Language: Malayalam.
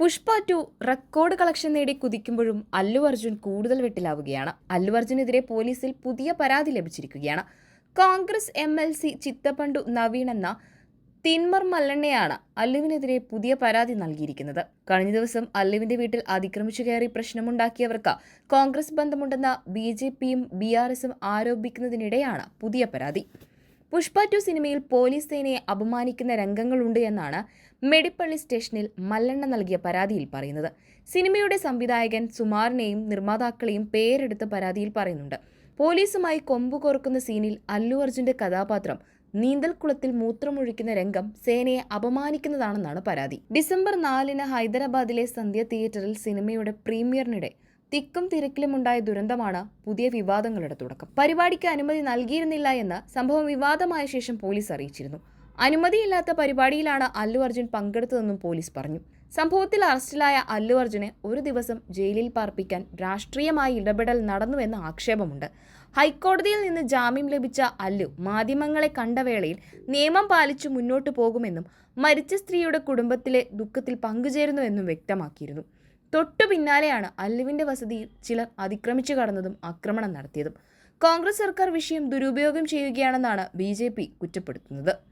പുഷ്പ ടു റെക്കോർഡ് കളക്ഷൻ നേടി കുതിക്കുമ്പോഴും അല്ലു അർജുൻ കൂടുതൽ വെട്ടിലാവുകയാണ്. അല്ലു അർജുനെതിരെ പോലീസിൽ പുതിയ പരാതി ലഭിച്ചിരിക്കുകയാണ്. Congress M L C Chintapandu Naveen എന്ന തിന്മർ മല്ലണ്ണയാണ് അല്ലുവിനെതിരെ പുതിയ പരാതി നൽകിയിരിക്കുന്നത്. കഴിഞ്ഞ ദിവസം അല്ലുവിന്റെ വീട്ടിൽ അതിക്രമിച്ചു കയറി പ്രശ്നമുണ്ടാക്കിയവർക്ക് കോൺഗ്രസ് ബന്ധമുണ്ടെന്ന ബി ജെ പിയും ബി ആർ എസും ആരോപിക്കുന്നതിനിടെയാണ് പുതിയ പരാതി. പുഷ്പ ടു സിനിമയിൽ പോലീസ് സേനയെ അപമാനിക്കുന്ന രംഗങ്ങളുണ്ട് എന്നാണ് മെഡിപ്പള്ളി സ്റ്റേഷനിൽ മല്ലെണ്ണ നൽകിയ പരാതിയിൽ പറയുന്നത്. സിനിമയുടെ സംവിധായകൻ സുമാറിനെയും നിർമ്മാതാക്കളെയും പേരെടുത്ത് പരാതിയിൽ പറയുന്നുണ്ട്. പോലീസുമായി കൊമ്പു കോർക്കുന്ന സീനിൽ അല്ലു അർജുന്റെ കഥാപാത്രം നീന്തൽക്കുളത്തിൽ മൂത്രമൊഴിക്കുന്ന രംഗം സേനയെ അപമാനിക്കുന്നതാണെന്നാണ് പരാതി. ഡിസംബർ നാലിന് ഹൈദരാബാദിലെ സന്ധ്യ തിയേറ്ററിൽ സിനിമയുടെ പ്രീമിയറിനിടെ തിക്കും തിരക്കിലുമുണ്ടായ ദുരന്തമാണ് പുതിയ വിവാദങ്ങളുടെ തുടക്കം. പരിപാടിക്ക് അനുമതി നൽകിയിരുന്നില്ല എന്ന് സംഭവം വിവാദമായ ശേഷം പോലീസ് അറിയിച്ചിരുന്നു. അനുമതിയില്ലാത്ത പരിപാടിയിലാണ് അല്ലു അർജുൻ പങ്കെടുത്തതെന്നും പോലീസ് പറഞ്ഞു. സംഭവത്തിൽ അറസ്റ്റിലായ അല്ലു അർജുനെ ഒരു ദിവസം ജയിലിൽ പാർപ്പിക്കാൻ രാഷ്ട്രീയമായി ഇടപെടൽ നടന്നുവെന്ന് ആക്ഷേപമുണ്ട്. ഹൈക്കോടതിയിൽ നിന്ന് ജാമ്യം ലഭിച്ച അല്ലു മാധ്യമങ്ങളെ കണ്ട വേളയിൽ നിയമം പാലിച്ചു മുന്നോട്ടു പോകുമെന്നും മരിച്ച സ്ത്രീയുടെ കുടുംബത്തിലെ ദുഃഖത്തിൽ പങ്കുചേരുന്നുവെന്നും വ്യക്തമാക്കിയിരുന്നു. തൊട്ടു പിന്നാലെയാണ് അല്ലുവിന്റെ വസതിയിൽ ചിലർ അതിക്രമിച്ചു കടന്നതും ആക്രമണം നടത്തിയതും. കോൺഗ്രസ് സർക്കാർ വിഷയം ദുരുപയോഗം ചെയ്യുകയാണെന്നാണ് ബി കുറ്റപ്പെടുത്തുന്നത്.